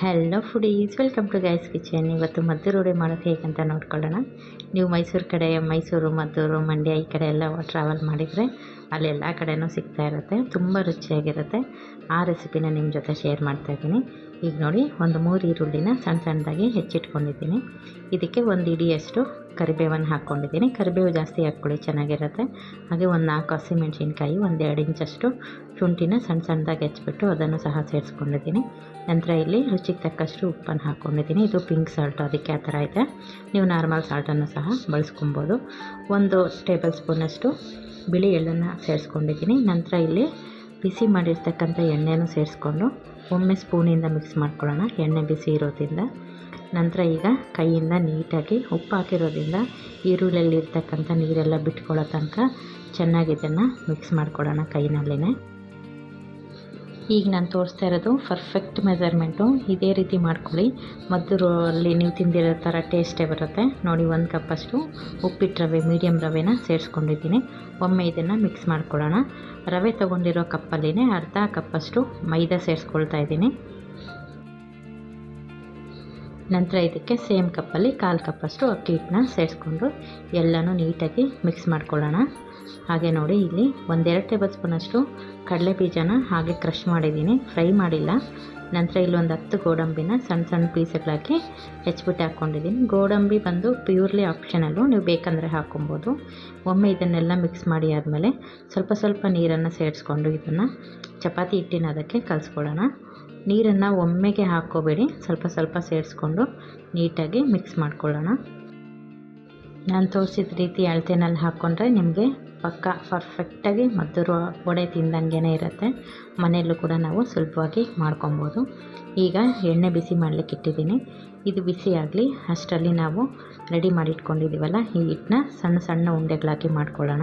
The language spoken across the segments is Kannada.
Hello foodies welcome to guys kitchen ಇವತ್ತು ಮದ್ದೂರು ಮಾಡೋದು ಹೇಗಂತ ನೋಡ್ಕೊಳ್ಳೋಣ. ನೀವು ಮೈಸೂರು ಕಡೆ, ಮೈಸೂರು, ಮದ್ದೂರು, ಮಂಡ್ಯ ಈ ಕಡೆ ಎಲ್ಲ ಟ್ರಾವೆಲ್ ಮಾಡಿದರೆ ಅಲ್ಲೆಲ್ಲ ಕಡೆನೂ ಸಿಗ್ತಾ ಇರುತ್ತೆ. ತುಂಬ ರುಚಿಯಾಗಿರುತ್ತೆ. ಆ ರೆಸಿಪಿನ ನಿಮ್ಮ ಜೊತೆ ಶೇರ್ ಮಾಡ್ತಾ ಇದ್ದೀನಿ. ಈಗ ನೋಡಿ ಒಂದು ಮೂರು ಈರುಳ್ಳಿನ ಸಣ್ಣ ಸಣ್ಣದಾಗಿ ಹೆಚ್ಚಿಟ್ಕೊಂಡಿದ್ದೀನಿ. ಇದಕ್ಕೆ ಒಂದು ಇಡಿಯಷ್ಟು ಕರಿಬೇವನ್ನು ಹಾಕ್ಕೊಂಡಿದ್ದೀನಿ. ಕರಿಬೇವು ಜಾಸ್ತಿ ಹಾಕ್ಕೊಳ್ಳಿ, ಚೆನ್ನಾಗಿರುತ್ತೆ. ಹಾಗೆ ಒಂದು ನಾಲ್ಕು ಹಸಿಮೆಣ್ಸಿನ್ಕಾಯಿ, ಒಂದು ಎರಡು ಇಂಚಷ್ಟು ಶುಂಠಿನ ಸಣ್ಣ ಸಣ್ಣದಾಗಿ ಹೆಚ್ಚಿಬಿಟ್ಟು ಅದನ್ನು ಸಹ ಸೇರಿಸ್ಕೊಂಡಿದ್ದೀನಿ. ನಂತರ ಇಲ್ಲಿ ರುಚಿಗೆ ತಕ್ಕಷ್ಟು ಉಪ್ಪನ್ನು ಹಾಕ್ಕೊಂಡಿದ್ದೀನಿ. ಇದು ಪಿಂಕ್ ಸಾಲ್ಟ್, ಅದಕ್ಕೆ ಆ ಥರ ಇದೆ. ನೀವು ನಾರ್ಮಲ್ ಸಾಲ್ಟನ್ನು ಸಹ ಬಳಸ್ಕೊಬೋದು. ಒಂದು ಟೇಬಲ್ ಸ್ಪೂನಷ್ಟು ಬಿಳಿ ಎಳ್ಳನ್ನು ಸೇರಿಸ್ಕೊಂಡಿದ್ದೀನಿ. ನಂತರ ಇಲ್ಲಿ ಬಿಸಿ ಮಾಡಿರ್ತಕ್ಕಂಥ ಎಣ್ಣೆನೂ ಸೇರಿಸ್ಕೊಂಡು ಒಮ್ಮೆ ಸ್ಪೂನಿಂದ ಮಿಕ್ಸ್ ಮಾಡ್ಕೊಳ್ಳೋಣ. ಎಣ್ಣೆ ಬಿಸಿ ಇರೋದ್ರಿಂದ. ನಂತರ ಈಗ ಕೈಯಿಂದ ನೀಟಾಗಿ ಉಪ್ಪು ಹಾಕಿರೋದ್ರಿಂದ ಈರುಳ್ಳಿಯಲ್ಲಿ ಇರ್ತಕ್ಕಂಥ ನೀರೆಲ್ಲ ಬಿಟ್ಕೊಳ್ಳೋ ತನಕ ಚೆನ್ನಾಗಿ ಇದನ್ನು ಮಿಕ್ಸ್ ಮಾಡ್ಕೊಳ್ಳೋಣ ಕೈನಲ್ಲೇ ಈಗ ನಾನು ತೋರಿಸ್ತಾ ಇರೋದು ಪರ್ಫೆಕ್ಟ್ ಮೆಜರ್ಮೆಂಟು ಇದೇ ರೀತಿ ಮಾಡ್ಕೊಳ್ಳಿ. ಮದ್ದೂರಲ್ಲಿ ನೀವು ತಿಂದಿರೋ ಥರ ಟೇಸ್ಟೇ ಬರುತ್ತೆ. ನೋಡಿ, ಒಂದು ಕಪ್ಪಷ್ಟು ಉಪ್ಪಿಟ್ಟು ರವೆ ಮೀಡಿಯಮ್ ರವೆನ ಸೇರಿಸ್ಕೊಂಡಿದ್ದೀನಿ. ಒಮ್ಮೆ ಇದನ್ನು ಮಿಕ್ಸ್ ಮಾಡ್ಕೊಳ್ಳೋಣ. ರವೆ ತೊಗೊಂಡಿರೋ ಕಪ್ಪಲ್ಲಿನೇ ಅರ್ಧ ಕಪ್ಪಷ್ಟು ಮೈದಾ ಸೇರಿಸ್ಕೊಳ್ತಾ ಇದ್ದೀನಿ. ನಂತರ ಇದಕ್ಕೆ ಸೇಮ್ ಕಪ್ಪಲ್ಲಿ ಕಾಲು ಕಪ್ಪಷ್ಟು ಅಕ್ಕಿ ಹಿಟ್ಟನ್ನ ಸೇರಿಸ್ಕೊಂಡು ಎಲ್ಲನೂ ನೀಟಾಗಿ ಮಿಕ್ಸ್ ಮಾಡ್ಕೊಳ್ಳೋಣ. ಹಾಗೆ ನೋಡಿ ಇಲ್ಲಿ ಒಂದೆರಡು ಟೇಬಲ್ ಸ್ಪೂನಷ್ಟು ಕಡಲೆ ಬೀಜನ ಹಾಗೆ ಕ್ರಷ್ ಮಾಡಿದ್ದೀನಿ. ಫ್ರೈ ಮಾಡಿಲ್ಲ. ನಂತರ ಇಲ್ಲೊಂದು ಹತ್ತು ಗೋಡಂಬಿನ ಸಣ್ಣ ಸಣ್ಣ ಪೀಸ್ಗಳಾಕಿ ಹೆಚ್ಚಿಬಿಟ್ಟು ಹಾಕ್ಕೊಂಡಿದ್ದೀನಿ. ಗೋಡಂಬಿ ಬಂದು ಪ್ಯೂರ್ಲಿ ಆಪ್ಷನಲ್ಲು ನೀವು ಬೇಕಂದರೆ ಹಾಕ್ಕೊಬೋದು ಒಮ್ಮೆ ಇದನ್ನೆಲ್ಲ ಮಿಕ್ಸ್ ಮಾಡಿ ಆದಮೇಲೆ ಸ್ವಲ್ಪ ಸ್ವಲ್ಪ ನೀರನ್ನು ಸೇರಿಸ್ಕೊಂಡು ಇದನ್ನು ಚಪಾತಿ ಹಿಟ್ಟಿನ ಅದಕ್ಕೆ ಕಲಿಸ್ಕೊಳ್ಳೋಣ. ನೀರನ್ನು ಒಮ್ಮೆಗೆ ಹಾಕ್ಕೋಬೇಡಿ. ಸ್ವಲ್ಪ ಸ್ವಲ್ಪ ಸೇರಿಸ್ಕೊಂಡು ನೀಟಾಗಿ ಮಿಕ್ಸ್ ಮಾಡ್ಕೊಳ್ಳೋಣ. ನಾನು ತೋರಿಸಿದ ರೀತಿ ಅಳತೆನಲ್ಲಿ ಹಾಕ್ಕೊಂಡ್ರೆ ನಿಮಗೆ ಪಕ್ಕ ಪರ್ಫೆಕ್ಟಾಗಿ ಮದ್ದೂರು ವಡೆ ತಿಂದಂಗೆ ಇರುತ್ತೆ. ಮನೆಯಲ್ಲೂ ಕೂಡ ನಾವು ಸುಲಭವಾಗಿ ಮಾಡ್ಕೊಬೋದು. ಈಗ ಎಣ್ಣೆ ಬಿಸಿ ಮಾಡಲಿಕ್ಕೆ ಇಟ್ಟಿದ್ದೀನಿ. ಇದು ಬಿಸಿ ಆಗಲಿ, ಅಷ್ಟರಲ್ಲಿ ನಾವು ರೆಡಿ ಮಾಡಿ ಇಟ್ಕೊಂಡಿದ್ದೀವಲ್ಲ ಈ ಹಿಟ್ಟನ್ನ ಸಣ್ಣ ಸಣ್ಣ ಉಂಡೆಗಳಾಗಿ ಮಾಡ್ಕೊಳ್ಳೋಣ.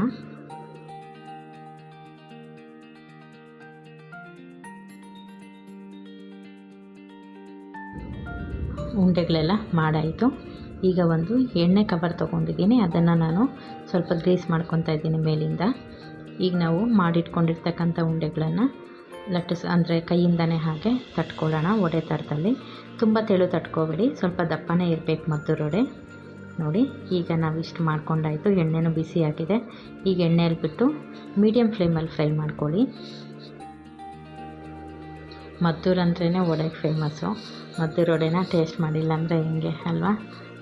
ಉಂಡೆಗಳೆಲ್ಲ ಮಾಡಾಯಿತು. ಈಗ ಒಂದು ಎಣ್ಣೆ ಕವರ್ ತೊಗೊಂಡಿದ್ದೀನಿ. ಅದನ್ನು ನಾನು ಸ್ವಲ್ಪ ಗ್ರೀಸ್ ಮಾಡ್ಕೊತಾ ಇದ್ದೀನಿ ಮೇಲಿಂದ. ಈಗ ನಾವು ಮಾಡಿಟ್ಕೊಂಡಿರ್ತಕ್ಕಂಥ ಉಂಡೆಗಳನ್ನು ಲಟ್ಟಿಸ್, ಅಂದರೆ ಕೈಯಿಂದನೇ ಹಾಗೆ ತಟ್ಕೊಳ್ಳೋಣ ಒಡೆ ಥರದಲ್ಲಿ. ತುಂಬ ತೆಳು ತಟ್ಕೋಬೇಡಿ. ಸ್ವಲ್ಪ ದಪ್ಪನೇ ಇರಬೇಕು ಮದ್ದೂರೊಡೆ ನೋಡಿ, ಈಗ ನಾವು ಇಷ್ಟು ಮಾಡ್ಕೊಂಡಾಯಿತು. ಎಣ್ಣೆನೂ ಬಿಸಿ ಆಗಿದೆ ಈಗ ಎಣ್ಣೆಯಲ್ಲಿ ಬಿಟ್ಟು ಮೀಡಿಯಮ್ ಫ್ಲೇಮಲ್ಲಿ ಫ್ರೈ ಮಾಡ್ಕೊಳ್ಳಿ. ಮದ್ದೂರು ಅಂದ್ರೇ ವಡೆಗೆ ಫೇಮಸ್ಸು. ಮದ್ದೂರು ವಡೆನ ಟೇಸ್ಟ್ ಮಾಡಿಲ್ಲ ಅಂದರೆ ಹೆಂಗೆ, ಅಲ್ವಾ?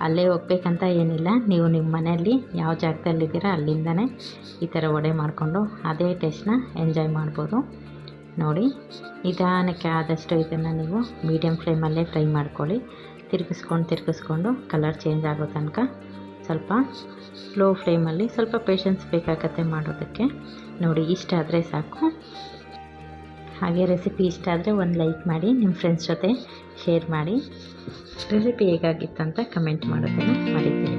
ಅಲ್ಲೇ ಹೋಗ್ಬೇಕಂತ ಏನಿಲ್ಲ. ನೀವು ನಿಮ್ಮ ಮನೆಯಲ್ಲಿ ಯಾವ ಜಾಗದಲ್ಲಿದ್ದೀರ ಅಲ್ಲಿಂದನೇ ಈ ಥರ ವಡೆ ಮಾಡಿಕೊಂಡು ಅದೇ ಟೇಸ್ಟ್ನ ಎಂಜಾಯ್ ಮಾಡ್ಬೋದು. ನೋಡಿ, ನಿಧಾನಕ್ಕೆ ಆದಷ್ಟು ಇದನ್ನು ನೀವು ಮೀಡಿಯಮ್ ಫ್ಲೇಮಲ್ಲೇ ಫ್ರೈ ಮಾಡ್ಕೊಳ್ಳಿ. ತಿರುಗಿಸ್ಕೊಂಡು ತಿರುಗಿಸ್ಕೊಂಡು ಕಲರ್ ಚೇಂಜ್ ಆಗೋ ತನಕ ಸ್ವಲ್ಪ ಸ್ಲೋ ಫ್ಲೇಮಲ್ಲಿ ಸ್ವಲ್ಪ ಪೇಷನ್ಸ್ ಬೇಕಾಗತ್ತೆ ಮಾಡೋದಕ್ಕೆ. ನೋಡಿ ಇಷ್ಟಾದರೆ ಸಾಕು. ಹಾಗೆ ರೆಸಿಪಿ ಇಷ್ಟ ಆದರೆ ಒಂದು ಲೈಕ್ ಮಾಡಿ ನಿಮ್ಮ ಫ್ರೆಂಡ್ಸ್ ಜೊತೆ ಶೇರ್ ಮಾಡಿ. ರೆಸಿಪಿ ಹೇಗಾಗಿತ್ತು ಅಂತ ಕಮೆಂಟ್ ಮಾಡೋದನ್ನು ಮರಿತೀನಿ.